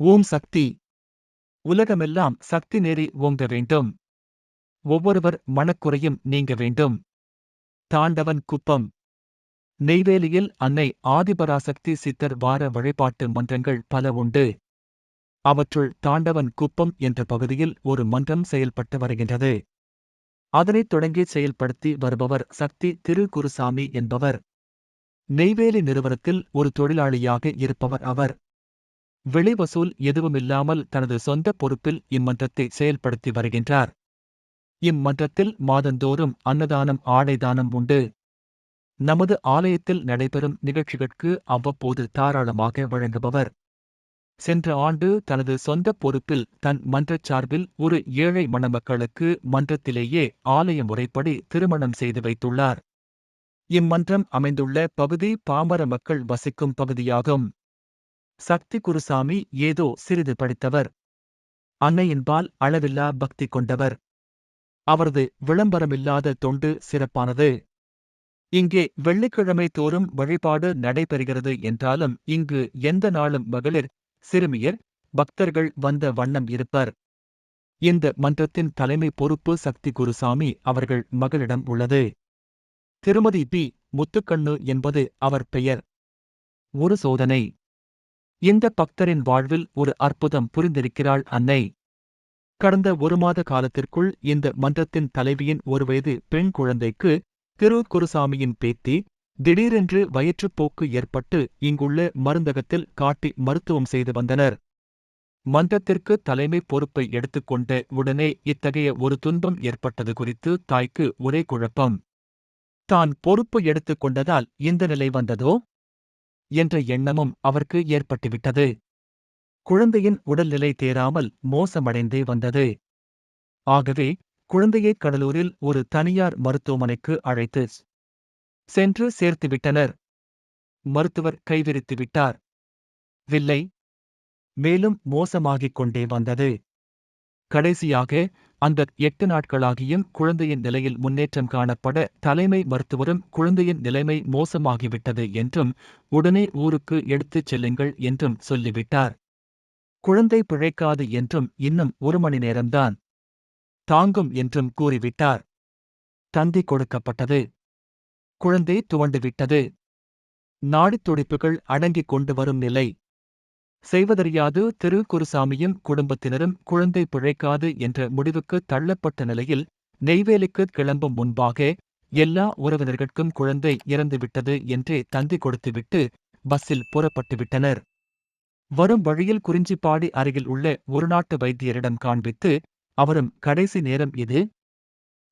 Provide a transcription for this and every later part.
ஓம் சக்தி. உலகமெல்லாம் சக்தி நெறி ஓங்க வேண்டும். ஒவ்வொருவர் மனக்குறையும் நீங்க வேண்டும். தாண்டவன் குப்பம். நெய்வேலியில் அன்னை ஆதிபராசக்தி சித்தர் வார வழிபாட்டு மன்றங்கள் பல உண்டு. அவற்றுள் தாண்டவன் குப்பம் என்ற பகுதியில் ஒரு மன்றம் செயல்பட்டு வருகின்றது. அதனைத் தொடங்கி செயல்படுத்தி வருபவர் சக்தி திருகுருசாமி என்பவர். நெய்வேலி நிறுவனத்தில் ஒரு தொழிலாளியாக இருப்பவர் அவர். வெளிவசூல் எதுவுமில்லாமல் தனது சொந்த பொறுப்பில் இம்மன்றத்தை செயல்படுத்தி வருகின்றார். இம்மன்றத்தில் மாதந்தோறும் அன்னதானம் ஆடைதானம் உண்டு. நமது ஆலயத்தில் நடைபெறும் நிகழ்ச்சிகளுக்கு அவ்வப்போது தாராளமாக வழங்குபவர். சென்ற ஆண்டு தனது சொந்த பொறுப்பில் தன் மன்றச் சார்பில் ஒரு ஏழை மணமக்களுக்கு மன்றத்திலேயே ஆலய முறைப்படி திருமணம் செய்து வைத்துள்ளார். இம்மன்றம் அமைந்துள்ள பகுதி பாமர மக்கள் வசிக்கும் பகுதியாகும். சக்தி குருசாமி ஏதோ சிறிது படித்தவர். அன்னையின்பால் அளவில்லா பக்தி கொண்டவர். அவரது விளம்பரமில்லாத தொண்டு சிறப்பானது. இங்கே வெள்ளிக்கிழமை தோறும் வழிபாடு நடைபெறுகிறது என்றாலும் இங்கு எந்த நாளும் மகளிர் சிறுமியர் பக்தர்கள் வந்த வண்ணம் இருப்பர். இந்த மன்றத்தின் தலைமை பொறுப்பு சக்தி குருசாமி அவர்கள் மகளிடம் உள்ளது. திருமதி பி. முத்துக்கண்ணு என்பது அவர் பெயர். ஒரு சோதனை. இந்த பக்தரின் வாழ்வில் ஒரு அற்புதம் புரிந்திருக்கிறாள் அன்னை. கடந்த ஒரு மாத காலத்திற்குள் இந்த மன்றத்தின் தலைவியின் ஒரு வயது பெண் குழந்தைக்கு திரு குருசாமியின் பேத்தி திடீரென்று வயிற்றுப்போக்கு ஏற்பட்டு இங்குள்ள மருந்தகத்தில் காட்டி மருத்துவம் செய்து வந்தனர். மன்றத்திற்கு தலைமை பொறுப்பை எடுத்துக்கொண்ட உடனே இத்தகைய ஒரு துன்பம் ஏற்பட்டது குறித்து தாய்க்கு ஒரே குழப்பம். தான் பொறுப்பு எடுத்துக் கொண்டதால் இந்த நிலை வந்ததோ? என்ற எண்ணமும் அவருக்கு ஏற்பட்டுவிட்டது. குழந்தையின் உடல்நிலை தேராமல் மோசமடைந்தே வந்தது. ஆகவே குழந்தையை கடலூரில் ஒரு தனியார் மருத்துவமனைக்கு அழைத்து சென்று சேர்த்துவிட்டனர். மருத்துவர் கைவிரித்து விட்டார் வில்லை மேலும் மோசமாகிக் கொண்டே வந்தது. கடைசியாக அந்த எட்டு நாட்களாகியும் குழந்தையின் நிலையில் முன்னேற்றம் காணப்பட தலைமை மருத்துவரும் குழந்தையின் நிலைமை மோசமாகிவிட்டது என்றும் உடனே ஊருக்கு எடுத்துச் செல்லுங்கள் என்றும் சொல்லிவிட்டார். குழந்தை பிழைக்காது என்றும் இன்னும் ஒரு மணி நேரம்தான் தாங்கும் என்றும் கூறிவிட்டார். தந்தி கொடுக்கப்பட்டது. குழந்தை துவண்டுவிட்டது நாடித் துடிப்புகள் அடங்கிக் கொண்டு வரும் நிலை. செய்வதறியாது திரு குருசாமியும் குடும்பத்தினரும் குழந்தை பிழைக்காது என்ற முடிவுக்கு தள்ளப்பட்ட நிலையில் நெய்வேலிக்கு கிளம்பும் முன்பாக எல்லா உறவினர்களுக்கும் குழந்தை இறந்துவிட்டது என்றே தந்தி கொடுத்துவிட்டு பஸ்ஸில் புறப்பட்டுவிட்டனர். வரும் வழியில் குறிஞ்சிப்பாடி அருகில் உள்ள ஒரு நாட்டு வைத்தியரிடம் காண்பித்து அவரும் கடைசி நேரம் இது.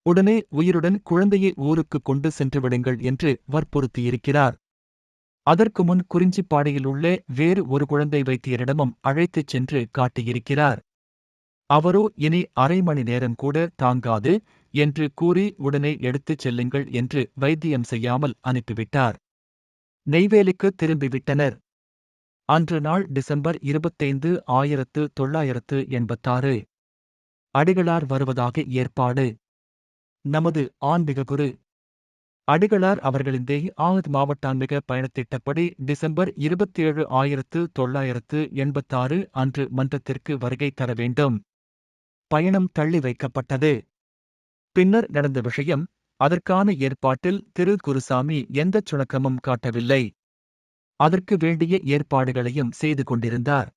உடனே உயிருடன் குழந்தையை ஊருக்கு கொண்டு சென்று விடுங்கள் என்று வற்புறுத்தியிருக்கிறார். அதற்கு முன் குறிஞ்சிப்பாடியில் உள்ளே வேறு ஒரு குழந்தை வைத்தியரிடமும் அழைத்துச் சென்று காட்டியிருக்கிறார். அவரோ இனி அரை மணி நேரம் கூட தாங்காது என்று கூறி உடனே எடுத்துச் செல்லுங்கள் என்று வைத்தியம் செய்யாமல் அனுப்பிவிட்டார். நெய்வேலிக்கு திரும்பிவிட்டனர். அன்று நாள் டிசம்பர் இருபத்தைந்து ஆயிரத்து தொள்ளாயிரத்து எண்பத்தாறு. அடிகளார் வருவதாக ஏற்பாடு. நமது ஆன்மீக குரு அடிகளார் அவர்களின் தேகி ஆகத் மாவட்டான்மிக பயணத்திட்டப்படி டிசம்பர் இருபத்தி ஏழு ஆயிரத்து தொள்ளாயிரத்து எண்பத்தாறு அன்று மன்றத்திற்கு வருகை தர வேண்டும். பயணம் தள்ளி வைக்கப்பட்டது. பின்னர் நடந்த விஷயம் அதற்கான ஏற்பாட்டில் திரு குருசாமி எந்தச் சுணக்கமும் காட்டவில்லை. அதற்கு வேண்டிய ஏற்பாடுகளையும் செய்து கொண்டிருந்தார்.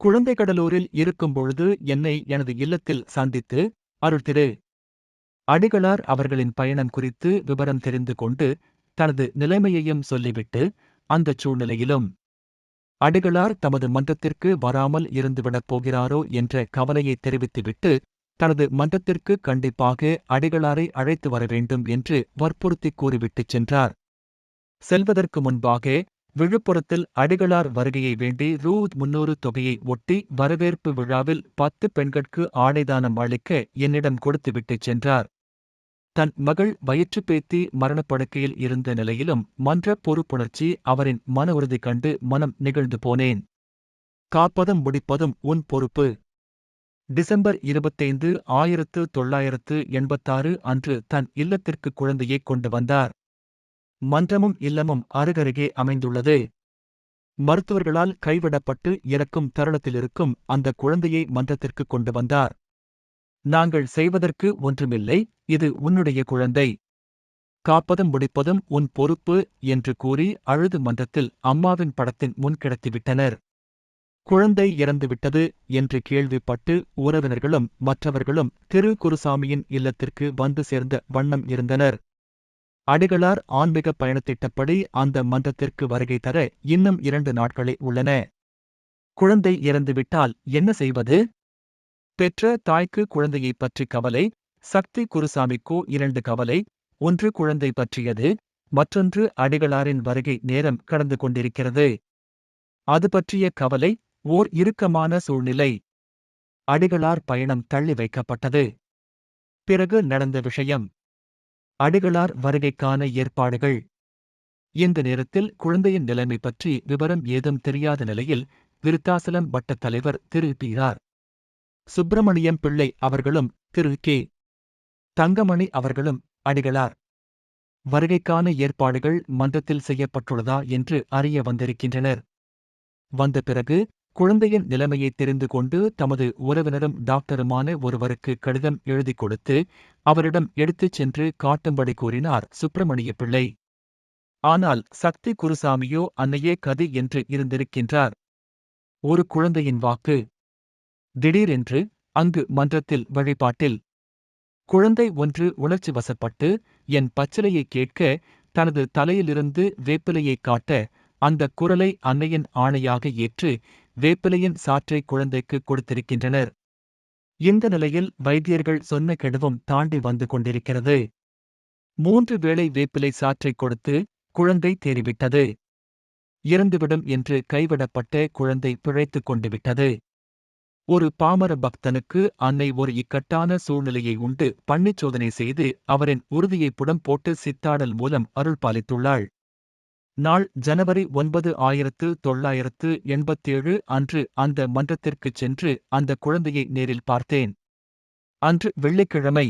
குழந்தை கடலூரில் இருக்கும் பொழுது என்னை எனது இல்லத்தில் சந்தித்து அருள் திரு அடிகளார் அவர்களின் பயணம் குறித்து விவரம் தெரிந்து கொண்டு தனது நிலைமையையும் சொல்லிவிட்டு அந்தச் சூழ்நிலையிலும் அடிகளார் தமது மன்றத்திற்கு வராமல் இருந்துவிடப் போகிறாரோ என்ற கவலையை தெரிவித்துவிட்டு தனது மன்றத்திற்கு கண்டிப்பாக அடிகளாரை அழைத்து வர வேண்டும் என்று வற்புறுத்தி கூறிவிட்டுச் சென்றார். செல்வதற்கு முன்பாக விழுப்புரத்தில் அடிகளார் வருகையை வேண்டி ரூ முன்னூறு தொகையை ஒட்டி வரவேற்பு விழாவில் பத்து பெண்களுக்கு ஆடைதானம் அளிக்க என்னிடம் கொடுத்துவிட்டுச் சென்றார். தன் மகள் வயிற்றுப்பேத்தி மரணப்படுக்கையில் இருந்த நிலையிலும் மன்ற பொறுப்புணர்ச்சி அவரின் மன உறுதி கண்டு மனம் நிகழ்ந்து போனேன். காப்பதும் முடிப்பதும் உன் பொறுப்பு. டிசம்பர் இருபத்தைந்து ஆயிரத்து தொள்ளாயிரத்து எண்பத்தாறு அன்று தன் இல்லத்திற்கு குழந்தையை கொண்டு வந்தார். மன்றமும் இல்லமும் அருகருகே அமைந்துள்ளது. மருத்துவர்களால் கைவிடப்பட்டு இறக்கும் தருணத்திலிருக்கும் அந்த குழந்தையை மன்றத்திற்கு கொண்டு வந்தார். நாங்கள் செய்வதற்கு ஒன்றுமில்லை இது உன்னுடைய குழந்தை. காப்பதும் முடிப்பதும் உன் பொறுப்பு என்று கூறி அழுது மன்றத்தில் அம்மாவின் படத்தின் முன் கிடத்திவிட்டனர். குழந்தை இறந்துவிட்டது என்று கேள்விப்பட்டு உறவினர்களும் மற்றவர்களும் திரு குருசாமியின் இல்லத்திற்கு வந்து சேர்ந்த வண்ணம் இருந்தனர். அடிகளார் ஆன்மீக பயணத்திட்டப்படி அந்த மன்றத்திற்கு வருகை தர இன்னும் இரண்டு நாட்களே உள்ளன. குழந்தை இறந்துவிட்டால் என்ன செய்வது? பெற்ற தாய்க்கு குழந்தையைப் பற்றி கவலை சக்தி குருசாமிக்கோ இரண்டு கவலை ஒன்று குழந்தை பற்றியது மற்றொன்று அடிகளாரின் வருகை நேரம் கடந்து கொண்டிருக்கிறது. அது பற்றிய கவலை ஓர் இறுக்கமான சூழ்நிலை. அடிகளார் பயணம் தள்ளி வைக்கப்பட்டது. பிறகு நடந்த விஷயம். அடிகளார் வருகைக்கான ஏற்பாடுகள். இந்த நேரத்தில் குழந்தையின் நிலைமை பற்றி விவரம் ஏதும் தெரியாத நிலையில் விருத்தாசலம் வட்டத் தலைவர் திரு பி. ஆர். சுப்பிரமணியம் பிள்ளை அவர்களும் திரு. கே. தங்கமணி அவர்களும் அடிகளார். வருகைக்கான ஏற்பாடுகள் மன்றத்தில் செய்யப்பட்டுள்ளதா என்று அறிய வந்திருக்கின்றனர். வந்த பிறகு குழந்தையின் நிலைமையை தெரிந்து கொண்டு தமது உறவினரும் டாக்டருமான ஒருவருக்கு கடிதம் எழுதிக் கொடுத்து அவரிடம் எடுத்துச் சென்று காட்டும்படி கூறினார் சுப்பிரமணிய பிள்ளை. ஆனால் சக்தி குருசாமியோ அன்னையே கதி என்று இருந்திருக்கின்றார். ஒரு குழந்தையின் வாக்கு திடீரென்று அங்கு மன்றத்தில் வழிபாட்டில் குழந்தை ஒன்று உணர்ச்சி வசப்பட்டு என் பச்சிலையை கேட்க தனது தலையிலிருந்து வேப்பிலையைக் காட்ட அந்த குரலை அன்னையின் ஆணையாக ஏற்று வேப்பிலையின் சாற்றை குழந்தைக்கு கொடுத்திருக்கின்றனர். இந்த நிலையில் வைத்தியர்கள் சொன்ன கெடுவும் தாண்டி வந்து கொண்டிருக்கிறது. மூன்று வேளை வேப்பிலை சாற்றை கொடுத்து குழந்தை தேறிவிட்டது. இறந்துவிடும் என்று கைவிடப்பட்ட குழந்தை பிழைத்துக் கொண்டு விட்டது ஒரு பாமர பக்தனுக்கு அன்னை ஒரு இக்கட்டான சூழ்நிலையை உண்டு பண்ணிச் சோதனை செய்து அவரின் உறுதியை புடம் போட்டு சித்தாடல் மூலம் அருள் பாலித்துள்ளாள். நாள் ஜனவரி ஒன்பது ஆயிரத்து தொள்ளாயிரத்து எண்பத்தேழு அன்று அந்த மன்றத்திற்குச் சென்று அந்த குழந்தையை நேரில் பார்த்தேன். அன்று வெள்ளிக்கிழமை.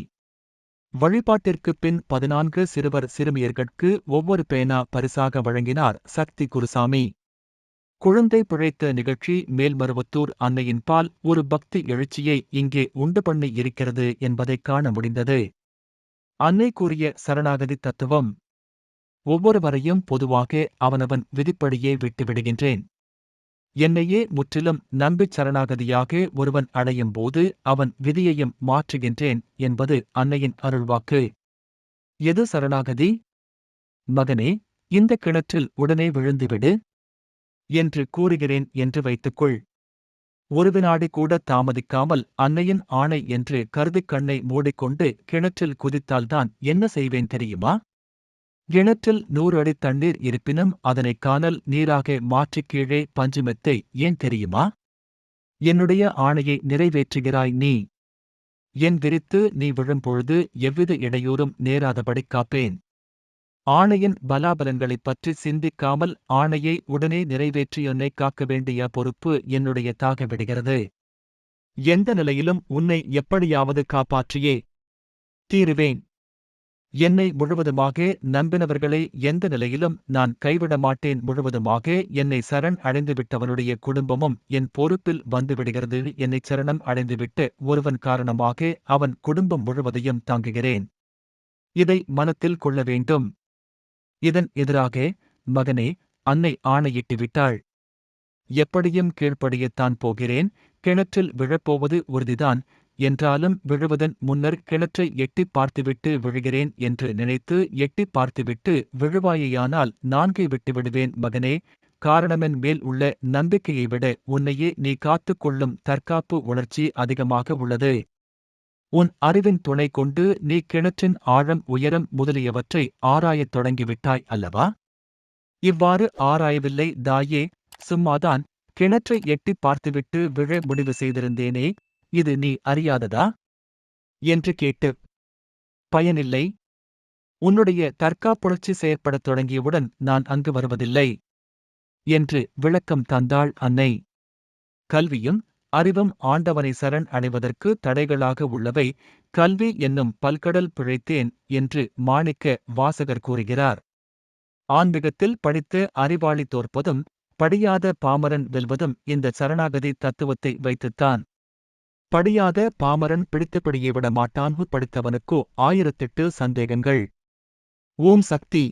வழிபாட்டிற்குப் பின் பதினான்கு சிறுவர் சிறுமியர்கட்கு ஒவ்வொரு பேனா பரிசாக வழங்கினார் சக்தி குருசாமி. குழந்தை பிழைத்த நிகழ்ச்சி மேல்மருவத்தூர் அன்னையின் பால் ஒரு பக்தி எழுச்சியை இங்கே உண்டு பண்ணி இருக்கிறது என்பதைக் காண முடிந்தது. அன்னை கூறிய சரணாகதி தத்துவம். ஒவ்வொருவரையும் பொதுவாக அவனவன் விதிப்படியே விட்டுவிடுகின்றேன் என்னையே முற்றிலும் நம்பிச் சரணாகதியாக ஒருவன் அடையும் போது அவன் விதியையும் மாற்றுகின்றேன் என்பது அன்னையின் அருள்வாக்கு. எது சரணாகதி? மகனே இந்த கிணற்றில் உடனே விழுந்துவிடு. என்று கூறுகிறேன் என்று வைத்துக்கொள். ஒரு வினாடி கூட தாமதிக்காமல் அன்னையின் ஆணை என்று கருதி கண்ணை மூடிக்கொண்டு கிணற்றில் குதித்தால்தான் என்ன செய்வேன் தெரியுமா? கிணற்றில் நூறு அடி தண்ணீர் இருப்பினும் அதனை காணல் நீராக மாற்றிக் கீழே பஞ்சுமெத்தை ஏன் தெரியுமா? என்னுடைய ஆணையை நிறைவேற்றுகிறாய் நீ. என் விரித்து நீ விழும்பொழுது எவ்வித இடையூறும் நேராதபடி காப்பேன். ஆணையின் பலாபலங்களைப் பற்றி சிந்திக்காமல் ஆணையை உடனே நிறைவேற்றி என்னை காக்க வேண்டிய பொறுப்பு என்னுடைய தாகவிடுகிறது எந்த நிலையிலும் உன்னை எப்படியாவது காப்பாற்றியே. தீருவேன். என்னை முழுவதுமாக நம்பினவர்களை எந்த நிலையிலும் நான் கைவிட மாட்டேன். முழுவதுமாக என்னை சரண் அடைந்துவிட்டவனுடைய குடும்பமும் என் பொறுப்பில் வந்துவிடுகிறது. என்னை சரணம் அடைந்துவிட்டு ஒருவன் காரணமாக அவன் குடும்பம் முழுவதையும் தாங்குகிறேன். இதை மனத்தில் கொள்ள வேண்டும். இதன் எதிராக மகனே அன்னை ஆணையிட்டு விட்டாள். எப்படியும் கீழ்ப்படியத்தான் போகிறேன் கிணற்றில் விழப்போவது உறுதிதான் என்றாலும் விழுவதன் முன்னர் கிணற்றை எட்டிப் பார்த்துவிட்டு விழுகிறேன் என்று நினைத்து எட்டிப் பார்த்துவிட்டு விழுவாயேயானால் நான்கை விட்டு விடுவேன் மகனே காரணமென் மேல் உள்ள நம்பிக்கையை விட உன்னையே நீ காத்துக் கொள்ளும் தற்காப்பு உணர்ச்சி அதிகமாக உள்ளது. உன் அறிவின் துணை கொண்டு நீ கிணற்றின் ஆழம் உயரம் முதலியவற்றை ஆராயத் தொடங்கிவிட்டாய் அல்லவா? இவ்வாறு ஆராயவில்லை தாயே சும்மாதான் கிணற்றை எட்டிப் பார்த்துவிட்டு விழ முடிவு செய்திருந்தேனே இது நீ அறியாததா? என்று கேட்டு பயனில்லை. உன்னுடைய தற்காப்புணர்ச்சி செயற்படத் தொடங்கியவுடன் நான் அங்கு வருவதில்லை என்று விளக்கம் தந்தாள் அன்னை. கல்வியும் அறிவும் ஆண்டவனை சரண் அடைவதற்கு தடைகளாக உள்ளவை கல்வி என்னும் பல்கடல் பிழைத்தேன் என்று மாணிக்க வாசகர் கூறுகிறார். ஆன்மீகத்தில் படித்து அறிவாளி தோற்பதும் படியாத பாமரன் வெல்வதும் இந்த சரணாகதி தத்துவத்தை வைத்துத்தான். படியாத பாமரன் பிடித்தபடியே விட மாட்டான் படித்தவனுக்கோ ஆயிரத்தெட்டு சந்தேகங்கள். ஓம் சக்தி!